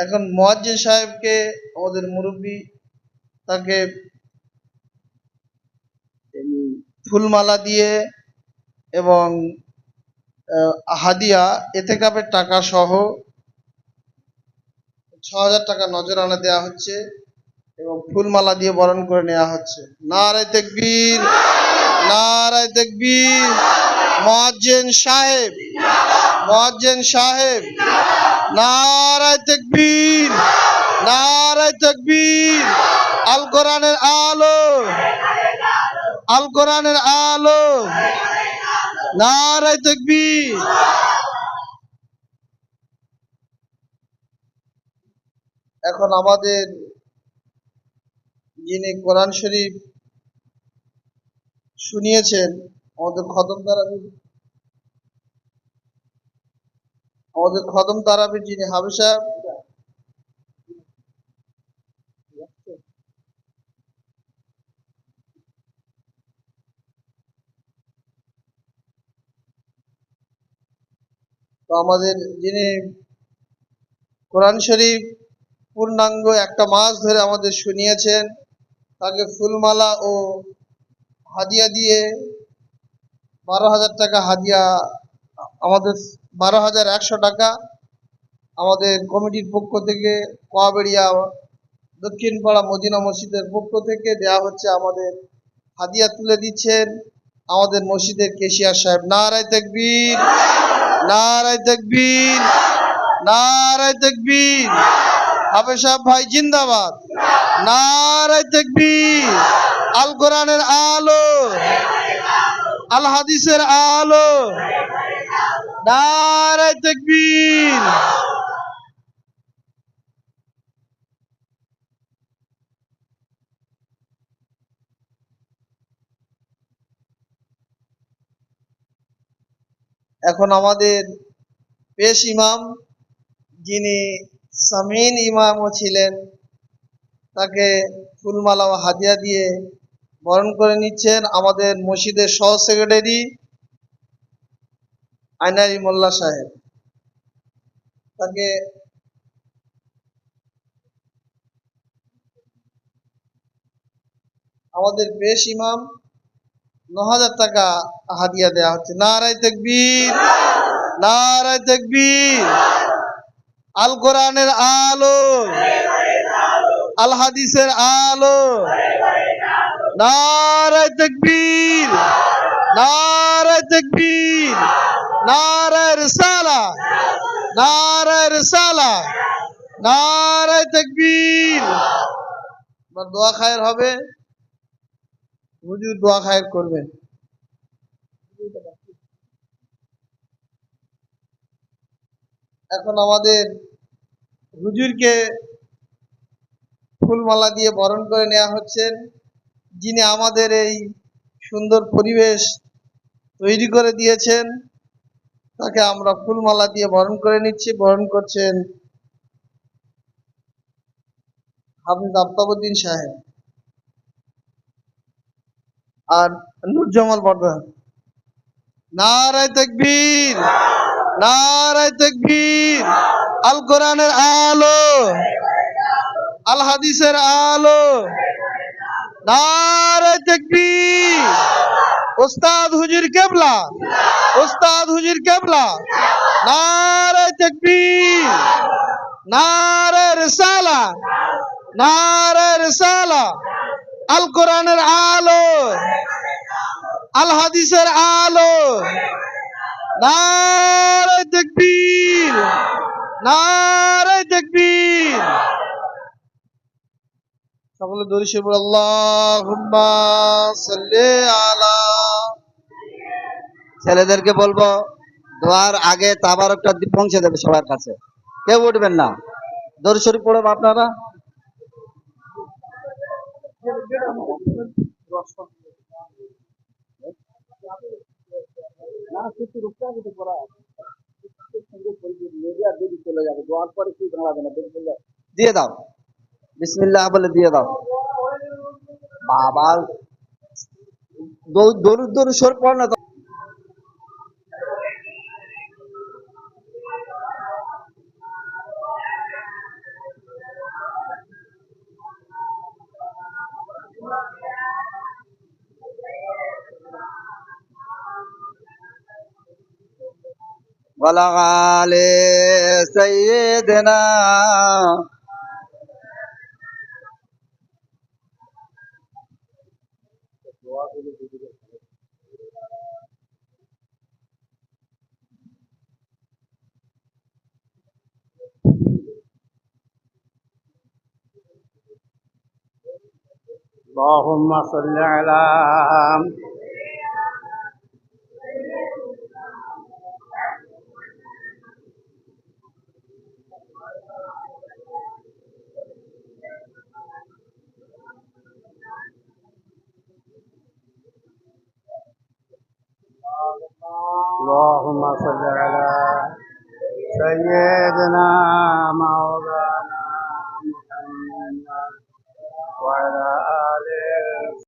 এখন মোয়াজ্জিন সাহেবকে আমাদের মুরব্বী তাকে ফুলমালা দিয়ে এবং হাদিয়া এতে কাপের টাকা সহ ছ হাজার টাকা নজরানা দেওয়া হচ্ছে এবং ফুলমালা দিয়ে বরণ করে নেওয়া হচ্ছে। নারায় তেকবীর! নারায় তেকবীর! মোয়াজ্জেন সাহেব। মোয়াজ্জেন সাহেব। নারায় তেকবীর। নারায় তেকবীর। আল কোরআনের আলো। আল কোরআনের আলো। নারায় তকবীর। এখন আমাদের যিনি কোরআন শরীফ শুনিয়েছেন, আমাদের খতম তারাবি আমাদের খতম তারাবির যিনি হাবি সাহেব, তো আমাদের যিনি কোরআন শরীফ পূর্ণাঙ্গ একটা মাস ধরে আমাদের শুনিয়েছেন, তাকে ফুলমালা ও হাদিয়া দিয়ে বারো হাজার টাকা হাদিয়া আমাদের বারো হাজার একশো টাকা আমাদের কমিটির পক্ষ থেকে কোয়াবেড়িয়া দক্ষিণ পাড়া মদিনা মসজিদের পক্ষ থেকে দেয়া হচ্ছে আমাদের হাদিয়া তুলে দিচ্ছেন আমাদের মসজিদের কেশিয়ার সাহেব। নারায় তেকবীর নারায় তেকবীর নারায় তেকবীর। হাফেজ সাহেব ভাই, জিন্দাবাদ। নারায় তেকবীর। আল কোরআনের আলো। আল হাদিসের আলো। নারায় এখন আমাদের পেশ ইমাম যিনি সামিন ইমামও ছিলেন, তাকে ফুলমালা ও হাদিয়া দিয়ে বরণ করে নিচ্ছেন আমাদের মসজিদের সহ সেক্রেটারি আইনারি মোল্লা সাহেব। তাকে আমাদের পেশ ইমাম ন হাজার টাকা হাদিয়া দেওয়া হচ্ছে। নারায় তেকবীর নারায় তেকবীর। আল কোরআনের আলো, আল হাদিসের আলো। নারায় তেকবীর নারায় তেকবীর, নারায় রিসালা নারায় রিসালা, নারায় তেকবীর। এবার দোয়া খায়ের হবে, হুজুর দোয়া খায়ের করবেন। এখন আমাদের হুজুরকে ফুলমালা দিয়ে বরণ করে নেওয়া হচ্ছেন যিনি আমাদের এই সুন্দর পরিবেশ তৈরি করে দিয়েছেন, তাকে আমরা ফুলমালা দিয়ে বরণ করে নিচ্ছি। বরণ করছেন হাফিজ আফতাবুদ্দিন সাহেব আর নুরজামাল বর্ধন নারায় তেকবীর নারায় তেকবীর, আল কোরআনের আলো। আল হাদিসের আলো। নারায় তেকবীর। ওস্তাদ হুজুর কেবলা। ওস্তাদ হুজুর কেবলা। নারায় তেকবীর। নারায় রিসালা। নারায় রিসালা। আল কোরআনের আলো। আল হাদিসের আলো। নারায় তেকবীর। নারায় তেকবীর। সকলে সে বলে আল্লাহুম্মা সাল্লি আলা ছেলেদেরকে বলব দোয়ার আগে তাবারকটা পৌঁছে দেবে সবার কাছে। কেউ উঠবেন না। দরুদ শরীফ পড়ব আপনারা? দিয়ে দাও। বিসমিল্লাহ বলে দিয়ে দাও। বাবা দরুদ দরু সর পড় না ولا علي سيدنا اللهم صل على اللهم صل على سيدنا